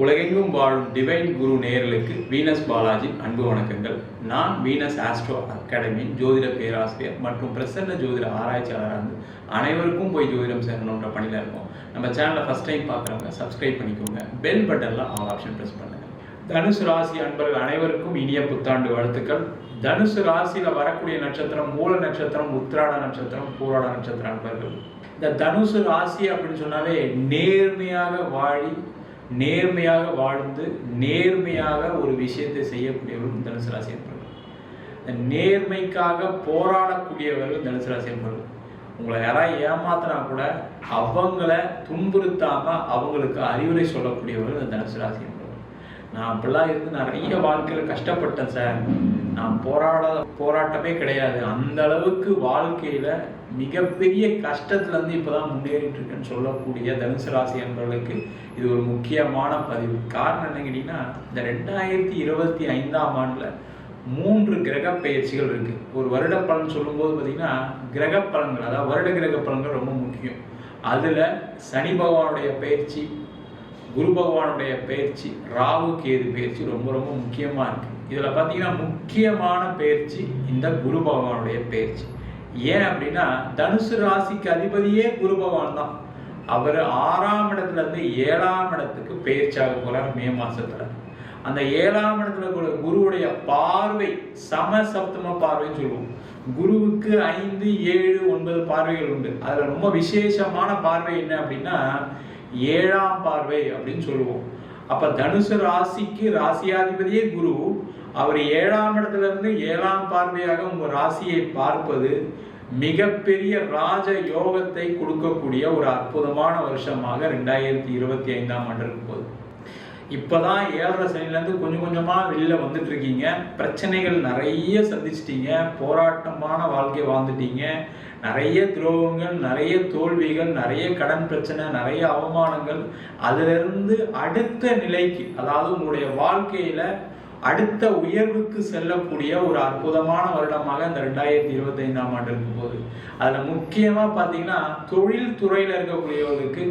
உலகெங்கும் வாழும் டிவைன் குரு நேர்களுக்கு வீனஸ் பாலாஜி அன்பு வணக்கங்கள். நான் வீனஸ் ஆஸ்ட்ரோ அகாடமியின் ஜோதிட பேராசிரியர் மற்றும் பிரசன்ன ஜோதிட ஆராய்ச்சியாளராக இருந்து அனைவருக்கும் போய் ஜோதிடம் சேரணுன்ற பணியில் இருக்கோம். நம்ம சேனலை ஃபஸ்ட் டைம் பார்க்குறவங்க சப்ஸ்கிரைப் பண்ணிக்கோங்க. பெல் பட்டனில் ஆல் ஆப்ஷன் ப்ரெஸ் பண்ணுங்க. தனுசு ராசி அன்பர்கள் அனைவருக்கும் இனிய புத்தாண்டு வாழ்த்துக்கள். தனுசு ராசியில் வரக்கூடிய நட்சத்திரம் மூல நட்சத்திரம் உத்திராட நட்சத்திரம் பூராட நட்சத்திரம் அன்பர்கள். இந்த தனுசு ராசி அப்படின்னு சொன்னாலே நேர்மையாக வாழி நேர்மையாக வாழ்ந்து நேர்மையாக ஒரு விஷயத்தை செய்யக்கூடியவர்கள் தனுசு ராசி என்பவர்கள் நேர்மைக்காக போராடக்கூடியவர்கள் தனுசு ராசி என்பவர்கள் உங்களை யாராவது ஏமாத்தினா கூட அவங்கள துன்புறுத்தாம அவங்களுக்கு அறிவுரை சொல்லக்கூடியவர்கள் இந்த தனுசு ராசி என்பவர்கள் நான் அப்படிலாம் இருந்து நிறைய வாழ்க்கையில் கஷ்டப்பட்டேன் சார். நான் போராட போராட்டமே கிடையாது. அந்த அளவுக்கு வாழ்க்கையில மிகப்பெரிய கஷ்டத்துல இருந்து இப்பதான் முன்னேறிட்டு இருக்கேன்னு சொல்லக்கூடிய தனுசு ராசி என்பவர்களுக்கு இது ஒரு முக்கியமான பதிவு. காரணம் என்ன கேட்டீங்கன்னா இந்த ரெண்டாயிரத்தி இருபத்தி ஐந்தாம் ஆண்டுல மூன்று கிரக பயிற்சிகள் இருக்கு. ஒரு வருட பலன் சொல்லும்போது பார்த்திங்கன்னா கிரக பலன்கள் அதாவது வருட கிரக பலன்கள் ரொம்ப முக்கியம். அதுல சனி பகவானுடைய பயிற்சி குரு பகவானுடைய பயிற்சி ராகு கேது பயிற்சி ரொம்ப ரொம்ப முக்கியமா இருக்கு. இதுல பாத்தீங்கன்னா முக்கியமான பயிற்சி இந்த குரு பகவானுடைய பயிற்சி. ஏன் அப்படின்னா தனுசு ராசிக்கு அதிபதியே குரு பகவான் தான். அவர் ஆறாம் இடத்துலேருந்து ஏழாம் இடத்துக்கு பயிற்சியாக போகிறார் மே மாசத்துல. அந்த ஏழாம் இடத்துல கூட குருவுடைய பார்வை சம சப்தம பார்வைன்னு சொல்லுவோம். குருவுக்கு ஐந்து ஏழு ஒன்பது பார்வைகள் உண்டு. அதுல ரொம்ப விசேஷமான பார்வை என்ன அப்படின்னா ஏழாம் பார்வை அப்படின்னு சொல்லுவோம். அப்ப தனுசு ராசிக்கு ராசியாதிபதியே குரு. அவர் ஏழாம் இடத்துல இருந்து ஏழாம் பார்வையாக உங்க ராசியை பார்ப்பது மிகப்பெரிய ராஜ யோகத்தை கொடுக்கக்கூடிய ஒரு அற்புதமான வருஷமாக ரெண்டாயிரத்தி இருபத்தி ஐந்தாம் ஆண்டு இருக்கும் போது இப்பதான் ஏழரை சனிலேருந்து கொஞ்சம் கொஞ்சமாக வெளியில் வந்துட்டுருக்கீங்க பிரச்சனைகள் நிறைய சந்திச்சிட்டீங்க. போராட்டமான வாழ்க்கை வாழ்ந்துட்டீங்க. நிறைய துரோகங்கள் நிறைய தோல்விகள் நிறைய கடன் பிரச்சனை நிறைய அவமானங்கள். அதிலிருந்து அடுத்த நிலைக்கு அதாவது உங்களுடைய வாழ்க்கையில் அடுத்த உயர்வுக்கு செல்லக்கூடிய ஒரு அற்புதமான வருடமாக இந்த ரெண்டாயிரத்தி இருபத்தி ஐந்தாம் ஆண்டு இருக்கும் போது அதுல முக்கியமா பார்த்தீங்கன்னா தொழில் துறையில் இருக்கக்கூடியவர்களுக்கு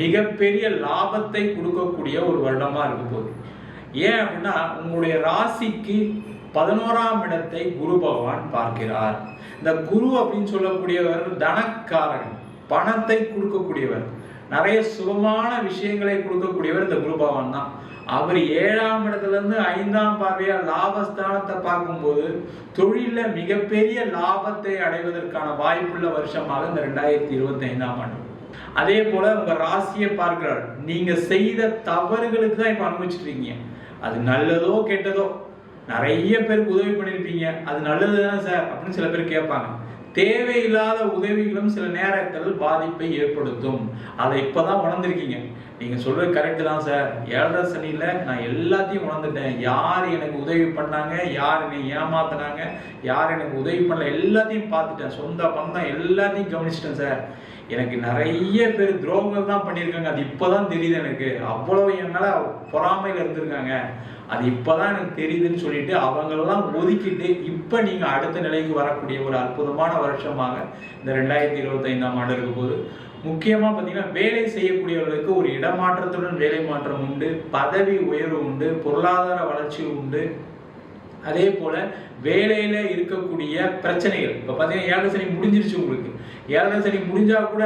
மிகப்பெரிய லாபத்தை கொடுக்கக்கூடிய ஒரு வருடமா இருக்கும் போது ஏன் அப்படின்னா உங்களுடைய ராசிக்கு பதினோராம் இடத்தை குரு பகவான் பார்க்கிறார். இந்த குரு அப்படின்னு சொல்லக்கூடியவர் தனக்காரன் பணத்தை கொடுக்கக்கூடியவர். நிறைய சுகமான விஷயங்களை கொடுக்கக்கூடியவர் இந்த குரு பகவான் தான். அவர் ஏழாம் இடத்துலேருந்து ஐந்தாம் பார்வையாக லாபஸ்தானத்தை பார்க்கும்போது தொழிலில் மிகப்பெரிய லாபத்தை அடைவதற்கான வாய்ப்புள்ள வருஷமாக இந்த ரெண்டாயிரத்தி இருபத்தி ஐந்தாம் ஆண்டு. அதே போல உங்க ராசியை பார்க்கிறார். நீங்க செய்த தவறுகளுக்கு தான் இப்ப அனுபவிச்சுட்டு இருக்கீங்க அது நல்லதோ கெட்டதோ? நிறைய பேருக்கு உதவி பண்ணியிருப்பீங்க அது நல்லது தானே சார்? அப்படின்னு சில பேர் கேட்பாங்க. தேவையில்லாத உதவிகளும் சில நேரத்தில் பாதிப்பை ஏற்படுத்தும். அதை இப்போதான் உணர்ந்திருக்கீங்க. நீங்கள் சொல்கிறது கரெக்டு தான் சார் ஏழரை சனியில் நான் எல்லாத்தையும் உணர்ந்துட்டேன். யார் எனக்கு உதவி பண்ணாங்க? யார் என்னை ஏமாத்தினாங்க? யார் எனக்கு உதவி பண்ணல? எல்லாத்தையும் பார்த்துட்டேன். சொந்த பந்தம் எல்லாத்தையும் கவனிச்சிட்டேன் சார் எனக்கு நிறைய பேர் துரோகங்கள் தான் பண்ணியிருக்காங்க. அது இப்போதான் தெரியுது எனக்கு. அவ்வளவு என்னால் பொறாமையில் இருந்திருக்காங்க. அது இப்போதான் எனக்கு தெரியுதுன்னு சொல்லிட்டு அவங்களெல்லாம் ஒதுக்கிட்டு இப்போ நீங்கள் அடுத்த நிலைக்கு வரக்கூடிய ஒரு அற்புதமான வருஷமாக இந்த ரெண்டாயிரத்தி இருபத்தைந்தாம் ஆண்டு இருக்கும் போது முக்கியமாக பார்த்தீங்கன்னா வேலை செய்யக்கூடியவர்களுக்கு ஒரு இடமாற்றத்துடன் வேலை மாற்றம் உண்டு. பதவி உயர்வு உண்டு. பொருளாதார வளர்ச்சி உண்டு. அதே போல வேலையில இருக்கக்கூடிய பிரச்சனைகள். இப்ப பாத்தீங்கன்னா ஏழரை சனி முடிஞ்சிருச்சு உங்களுக்கு. ஏழரை சனி முடிஞ்சா கூட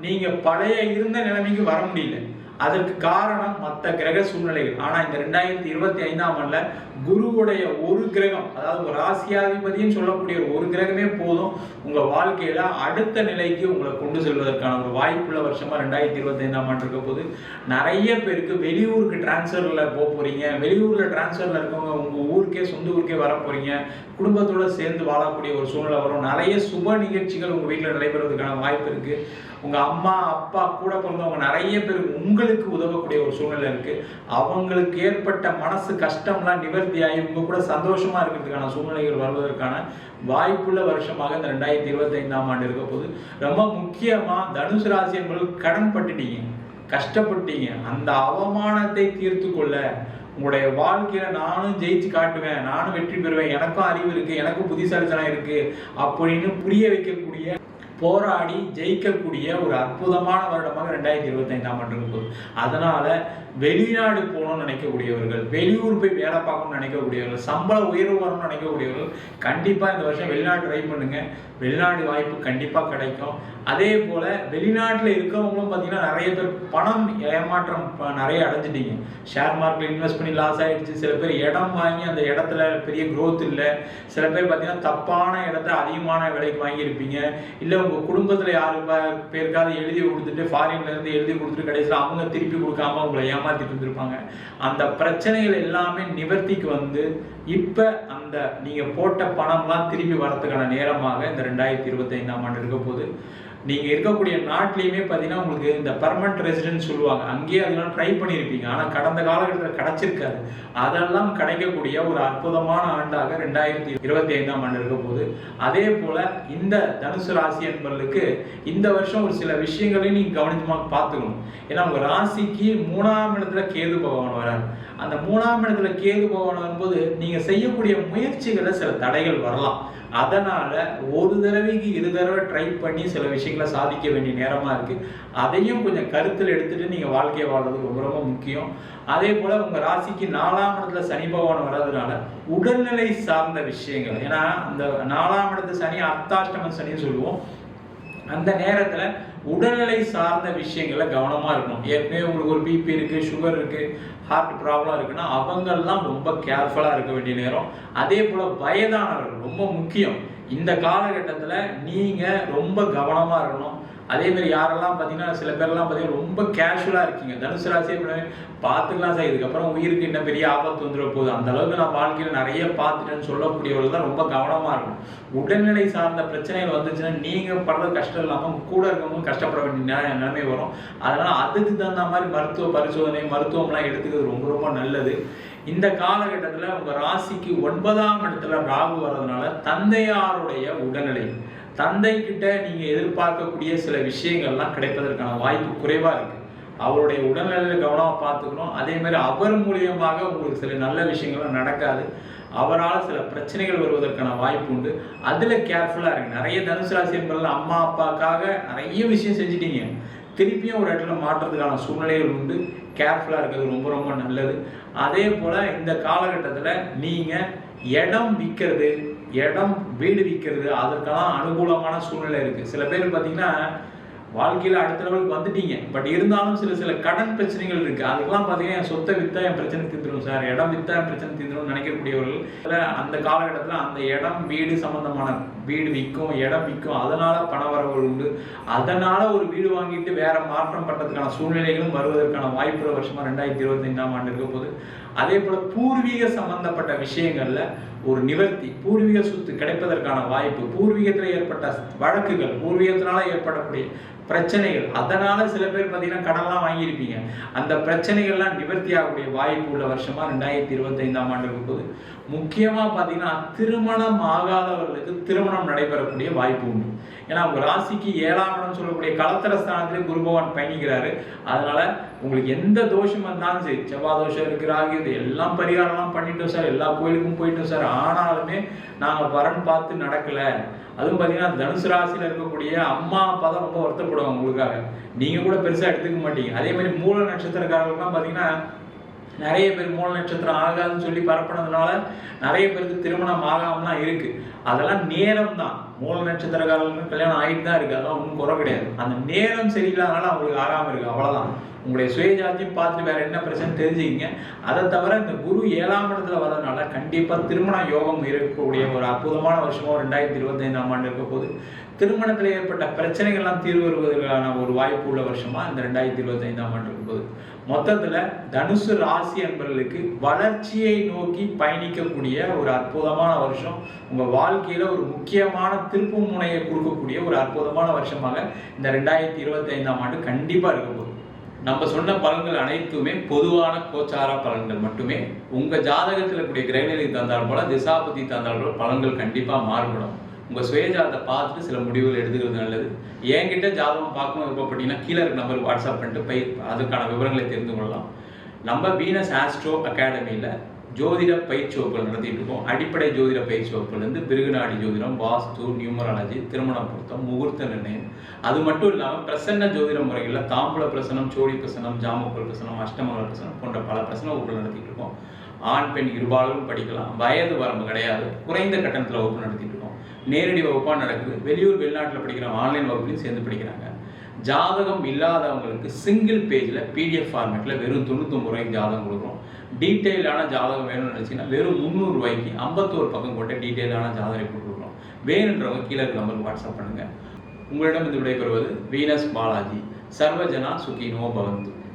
நீங்க பழைய இருந்த நிலைமைக்கு வர முடியல. அதற்கு காரணம் மற்ற கிரக சூழ்நிலைகள். ஆனா இந்த ரெண்டாயிரத்தி இருபத்தி ஐந்தாம் ஆண்டுல குருவுடைய ஒரு கிரகம் அதாவது ஒரு ராசியாதிபதினு சொல்லக்கூடிய ஒரு கிரகமே போதும். உங்க வாழ்க்கையில அடுத்த நிலைக்கு உங்களை கொண்டு செல்வதற்கான ஒரு வாய்ப்புள்ள வருஷமா ரெண்டாயிரத்தி இருபத்தி ஐந்தாம் ஆண்டு இருக்க போது நிறைய பேருக்கு வெளியூருக்கு டிரான்ஸ்ஃபர்ல போக போறீங்க. வெளியூர்ல டிரான்ஸ்ஃபர்ல இருக்கவங்க உங்க ஊருக்கே சொந்த ஊருக்கே வர போறீங்க. குடும்பத்தோட சேர்ந்து வாழக்கூடிய ஒரு சூழ்நிலை வரும். நிறைய சுப நிகழ்ச்சிகள் உங்க வீட்டில் நடைபெறுவதற்கான வாய்ப்பு இருக்கு. உங்க அம்மா அப்பா கூட பிறந்தவங்க நிறைய பேர் உங்களுக்கு உதவக்கூடிய ஒரு சூழ்நிலை இருக்கு. அவங்களுக்கு ஏற்பட்ட மனசு கஷ்டம்லாம் நிவர்த்தியாகி உங்க கூட சந்தோஷமா இருக்கிறதுக்கான சூழ்நிலைகள் வருவதற்கான வாய்ப்புள்ள வருஷமாக இந்த ரெண்டாயிரத்தி இருபத்தி ஐந்தாம் ஆண்டு இருக்க போது ரொம்ப முக்கியமா தனுசு ராசி என்பவர்கள் கடன் பட்டுட்டீங்க கஷ்டப்பட்டீங்க. அந்த அவமானத்தை தீர்த்து கொள்ள உங்களுடைய வாழ்க்கையில நானும் ஜெயிச்சு காட்டுவேன் நானும் வெற்றி பெறுவேன் எனக்கும் அறிவு இருக்கு எனக்கும் புத்திசாலித்தனம் இருக்கு அப்படின்னு புரிய வைக்கக்கூடிய போராடி ஜெயிக்கக்கூடிய ஒரு அற்புதமான வருடமாக ரெண்டாயிரத்தி இருபத்தி ஐந்தாம் ஆண்டு இருக்கும் அதனால வெளிநாடு போகணும்னு நினைக்கக்கூடியவர்கள் வெளியூர் போய் வேலை பார்க்கணும்னு நினைக்கக்கூடியவர்கள் சம்பள உயர்வு வரணும்னு நினைக்கக்கூடியவர்கள் கண்டிப்பா இந்த வருஷம் வெளிநாடு ட்ரை பண்ணுங்க. வெளிநாடு வாய்ப்பு கண்டிப்பா கிடைக்கும். அதே போல வெளிநாட்டில் இருக்கிறவங்களும் பார்த்தீங்கன்னா நிறைய பேர் பணம் ஏமாற்றம் ப- நிறைய அடைஞ்சிட்டீங்க. ஷேர் மார்க்கெட்டில் இன்வெஸ்ட் பண்ணி லாஸ் ஆயிடுச்சு. சில பேர் இடம் வாங்கி அந்த இடத்துல பெரிய க்ரோத் இல்லை. சில பேர் பார்த்தீங்கன்னா தப்பான இடத்த அதிகமான விலைக்கு வாங்கியிருப்பீங்க. இல்ல உங்க குடும்பத்துல யாரு பேருக்காவது எழுதி கொடுத்துட்டு ஃபாரின்ல இருந்து எழுதி கொடுத்துட்டு கடைசியில் அவங்க திருப்பி கொடுக்காம உங்களை ஏமாத்திட்டு இருந்திருப்பாங்க. அந்த பிரச்சனைகள் எல்லாமே நிவர்த்திக்கு வந்து இப்ப அந்த நீங்க போட்ட பணம்லாம் திருப்பி வரதுக்கான நேரமாக இந்த ரெண்டாயிரத்தி இருபத்தி ஐந்தாம் ஆண்டு இருக்க போகுது. நீங்கள் இருக்கக்கூடிய நாட்டிலையுமே பார்த்தீங்கன்னா உங்களுக்கு இந்த பர்மனன்ட் ரெசிடென்ட் சொல்லுவாங்க. அங்கேயே அதெல்லாம் ட்ரை பண்ணியிருப்பீங்க. ஆனால் கடந்த காலகட்டத்தில் கிடச்சிருக்காது. அதெல்லாம் கிடைக்கக்கூடிய ஒரு அற்புதமான ஆண்டாக ரெண்டாயிரத்தி இருபத்தி ஐந்தாம் ஆண்டு இருக்க போகுது. அதே போல் இந்த தனுசு ராசி என்பவர்களுக்கு இந்த வருஷம் ஒரு சில விஷயங்களையும் நீங்கள் கவனித்தமாக பார்த்துக்கணும். ஏன்னா உங்கள் ராசிக்கு மூணாம் இடத்துல கேது பகவான் வரார். அந்த மூணாம் இடத்துல கேது பகவான் வரும்போது நீங்கள் செய்யக்கூடிய முயற்சிகளில் சில தடைகள் வரலாம். அதனால் ஒரு தடவைக்கு இரு தடவை ட்ரை பண்ணி சில விஷயங்களை சாதிக்க வேண்டிய நேரமாக இருக்குது அதையும் கொஞ்சம் கருத்தில் எடுத்துகிட்டு நீங்கள் வாழ்க்கையை வாழ்றது ரொம்ப ரொம்ப முக்கியம். அதே போல் உங்கள் ராசிக்கு நாலாம் இடத்துல சனி பகவான் வர்றதுனால உடல்நிலை சார்ந்த விஷயங்கள். ஏன்னா அந்த நாலாம் இடத்து சனி அர்த்தாஷ்டம சனின்னு சொல்லுவோம். அந்த நேரத்தில் உடல்நிலை சார்ந்த விஷயங்கள்ல கவனமாக இருக்கணும். ஏற்கனவே உங்களுக்கு ஒரு பிபி இருக்குது சுகர் இருக்குது ஹார்ட் ப்ராப்ளம் இருக்குன்னா அவங்கெல்லாம் ரொம்ப கேர்ஃபுல்லாக இருக்க வேண்டிய நேரம். அதே போல் வயதானவர்கள் ரொம்ப முக்கியம். இந்த காலகட்டத்தில் நீங்கள் ரொம்ப கவனமாக இருக்கணும். அதே மாதிரி யாரெல்லாம் பார்த்தீங்கன்னா சில பேர்லாம் பார்த்தீங்கன்னா ரொம்ப கேஷுவலாக இருக்கீங்க. தனுசு ராசியை பார்த்துக்கலாம் சார். இதுக்கப்புறம் உயிருக்கு என்ன பெரிய ஆபத்து வந்துட போகுது. அந்த அளவுக்கு நான் வாழ்க்கையில் நிறைய பார்த்துட்டேன்னு சொல்லக்கூடியவர்கள் தான் ரொம்ப கவனமாக இருக்கணும். உடல்நிலை சார்ந்த பிரச்சனைகள் வந்துச்சுன்னா நீங்கள் படுற கஷ்டம் இல்லாமல் கூட இருக்கவங்க கஷ்டப்பட வேண்டிய நிலைமை வரும். அதனால் அதுக்கு தகுந்த மாதிரி மருத்துவ பரிசோதனை மருத்துவம்லாம் எடுத்துக்கிறது ரொம்ப ரொம்ப நல்லது. இந்த காலகட்டத்தில் உங்கள் ராசிக்கு ஒன்பதாம் இடத்துல ராகு வர்றதுனால தந்தையாருடைய உடல்நிலை தந்தை கிட்ட நீங்க எதிர்பார்க்கக்கூடிய சில விஷயங்கள்லாம் கிடைப்பதற்கான வாய்ப்பு குறைவா இருக்கு. அவருடைய உடல்நிலையில கவனமாக பார்த்துக்கணும். அதே மாதிரி அவர் மூலியமாக உங்களுக்கு சில நல்ல விஷயங்களும் நடக்காது. அவரால் சில பிரச்சனைகள் வருவதற்கான வாய்ப்பு உண்டு. அதில் கேர்ஃபுல்லாக இருக்கு நிறைய தனுசு ராசி என்பதில் அம்மா அப்பாக்காக நிறைய விஷயம் செஞ்சிட்டீங்க. திருப்பியும் ஒரு இடத்துல மாற்றுறதுக்கான சூழ்நிலைகள் உண்டு. கேர்ஃபுல்லா இருக்கிறது ரொம்ப ரொம்ப நல்லது. அதே போல இந்த காலகட்டத்துல நீங்க இடம் விற்கிறது இடம் வீடு விற்கிறது அதற்கெல்லாம் அனுகூலமான சூழ்நிலை இருக்கு. சில பேர் பார்த்தீங்கன்னா வாழ்க்கையில் அடுத்த லெவலுக்கு வந்துட்டீங்க. பட் இருந்தாலும் சில சில கடன் பிரச்சனைகள் இருக்கு. அதுக்கெல்லாம் பார்த்தீங்கன்னா என் சொத்தை வித்தா என் பிரச்சனை தீர்ந்துடும் சார். இடம் வித்தா என் பிரச்சனை தீர்ந்துடும் நினைக்கக்கூடியவர்கள் அதுல அந்த காலகட்டத்தில் அந்த இடம் வீடு சம்பந்தமான வீடு விற்கும் இடம் விற்கும் அதனால பண வரவுகள் உண்டு. அதனால ஒரு வீடு வாங்கிட்டு வேற மாற்றம் பண்ணுறதுக்கான சூழ்நிலைகளும் வருவதற்கான வாய்ப்புகள் வருஷமா ரெண்டாயிரத்தி இருபத்தி ஐந்தாம் ஆண்டு இருக்க போது அதே போல பூர்வீக சம்பந்தப்பட்ட விஷயங்கள்ல ஒரு நிவர்த்தி பூர்வீக சொத்து கிடைப்பதற்கான வாய்ப்பு பூர்வீகத்தில் ஏற்பட்ட வழக்குகள் பூர்வீகத்தினால ஏற்படக்கூடிய பிரச்சனைகள் அதனால சில பேர் பார்த்தீங்கன்னா கடன்லாம் வாங்கியிருப்பீங்க. அந்த பிரச்சனைகள்லாம் நிவர்த்தி ஆகக்கூடிய வாய்ப்பு உள்ள வருஷமா ரெண்டாயிரத்தி இருபத்தைந்தாம் ஆண்டு இருக்கும் போது முக்கியமாக பார்த்தீங்கன்னா திருமணம் ஆகாதவர்களுக்கு திருமணம் நடைபெறக்கூடிய வாய்ப்பு உண்டு. ஏன்னா உங்க ராசிக்கு ஏழாம் இடம் சொல்லக்கூடிய கலத்திர ஸ்தானத்திலே குரு பகவான் பயணிக்கிறாரு. அதனால உங்களுக்கு எந்த தோஷம் வந்தாலும் சரி செவ்வாய் தோஷம் இருக்கிறாங்க இது எல்லாம் பரிகாரம்லாம் பண்ணிட்டோம் சார் எல்லா கோயிலுக்கும் போயிட்டோம் சார். ஆனாலுமே நாங்கள் வரன் பார்த்து நடக்கல. அதுவும் பார்த்தீங்கன்னா தனுசு ராசியில் இருக்கக்கூடிய அம்மா அப்பா தான் ரொம்ப வருத்தப்படுவாங்க உங்களுக்காக. நீங்கள் கூட பெருசாக எடுத்துக்க மாட்டீங்க. அதே மாதிரி மூல நட்சத்திரக்காரர்களுக்குலாம் பார்த்தீங்கன்னா நிறைய பேர் மூல நட்சத்திரம் ஆகாதுன்னு சொல்லி பரப்புனதுனால நிறைய பேருக்கு திருமணம் ஆகாமலாம் இருக்கு. அதெல்லாம் நேரம் தான் மூல நட்சத்திரக்காரங்களுக்கு கல்யாணம் ஆகிட்டு தான் இருக்கு. அதெல்லாம் ஒன்றும் குறை கிடையாது. அந்த நேரம் சரியில்லாதனால அவங்களுக்கு ஆகாம இருக்கு. அவ்வளவுதான். உங்களுடைய சுயஜாத்தியும் பார்த்துட்டு வேற என்ன பிரச்சனை தெரிஞ்சுக்கிங்க. அதை தவிர இந்த குரு ஏழாம் இடத்துல வரதுனால கண்டிப்பா திருமண யோகம் இருக்கக்கூடிய ஒரு அற்புதமான வருஷமாக ரெண்டாயிரத்தி இருபத்தைந்தாம் ஆண்டு இருக்க போது திருமணத்தில் ஏற்பட்ட பிரச்சனைகள்லாம் தீர்வு வருவதற்கான ஒரு வாய்ப்பு உள்ள வருஷமா இந்த ரெண்டாயிரத்தி இருபத்தைந்தாம் ஆண்டு இருக்கும்போது மொத்தத்தில் தனுசு ராசி என்பவர்களுக்கு வளர்ச்சியை நோக்கி பயணிக்கக்கூடிய ஒரு அற்புதமான வருஷம் உங்கள் வாழ்க்கையில் ஒரு முக்கியமான திருப்பு முனையை கொடுக்கக்கூடிய ஒரு அற்புதமான வருஷமாக இந்த ரெண்டாயிரத்தி இருபத்தைந்தாம் ஆண்டு கண்டிப்பாக இருக்க நம்ம சொன்ன பலன்கள் அனைத்துமே பொதுவான கோச்சார பலன்கள் மட்டுமே. உங்க ஜாதகத்தில் இருக்கக்கூடிய கிரகநிலை தந்தால் போல திசாபதி தந்தால் போல பலன்கள் கண்டிப்பா மாறுபடும். உங்க சுயஜாதத்தை பார்த்துட்டு சில முடிவுகள் எடுத்துக்கிறது நல்லது. என்கிட்ட ஜாதகம் பார்க்கணும் விருப்பப்பட்டீங்கன்னா கீழே இருக்க நம்பருக்கு வாட்ஸ்அப் பண்ணிட்டு போய் அதுக்கான விவரங்களை தெரிந்து கொள்ளலாம். நம்ம வீனஸ் ஆஸ்ட்ரோ அகாடமியில் ஜோதிட பயிற்சி வகுப்புகள் நடத்திட்டு இருக்கோம் அடிப்படை ஜோதிட பயிற்சி வகுப்புலேருந்து பிருகுநாடி ஜோதிடம் வாஸ்து நியூமராலஜி திருமண பொருத்தம் முகூர்த்த நிர்ணயம். அது மட்டும் இல்லாமல் பிரசன்ன ஜோதிட முறைகளில் தாம்பூல பிரசனம் சோழி பிரசனம் ஜாமக்கோல் பிரசனம் அஷ்டமங்கல பிரசனம் போன்ற பல பிரசன வகுப்புகள் நடத்திட்டு இருக்கோம் ஆண் பெண் இருபாலரும் படிக்கலாம். வயது வரம்பு கிடையாது. குறைந்த கட்டணத்தில் வகுப்பு நடத்திட்டு இருக்கோம் நேரடி வகுப்பாக நடக்குது. வெளியூர் வெளிநாட்டில் படிக்கிற ஆன்லைன் வகுப்புலையும் சேர்ந்து படிக்கிறாங்க. ஜாதகம் இல்லாதவங்களுக்கு சிங்கிள் பேஜில் பிடிஎஃப் ஃபார்மேட்டில் வெறும் தொண்ணூத்தொம்பது ரூபாய்க்கு ஜாதகம் கொடுக்குறோம். டீட்டெயிலான ஜாதகம் வேணும்னு நினச்சிங்கன்னா வெறும் முந்நூறுபாய்க்கு ஐம்பத்தோரு பக்கம் கொண்ட டீட்டெயிலான ஜாதகம் கொடுக்குறோம். வேணுன்றவங்க கீழே இருக்க நம்பருக்கு வாட்ஸ்அப் பண்ணுங்கள் உங்களிடம் இது விடைபெறுவது வீனஸ் பாலாஜி. சர்வஜனா சுகினோ பவந்து.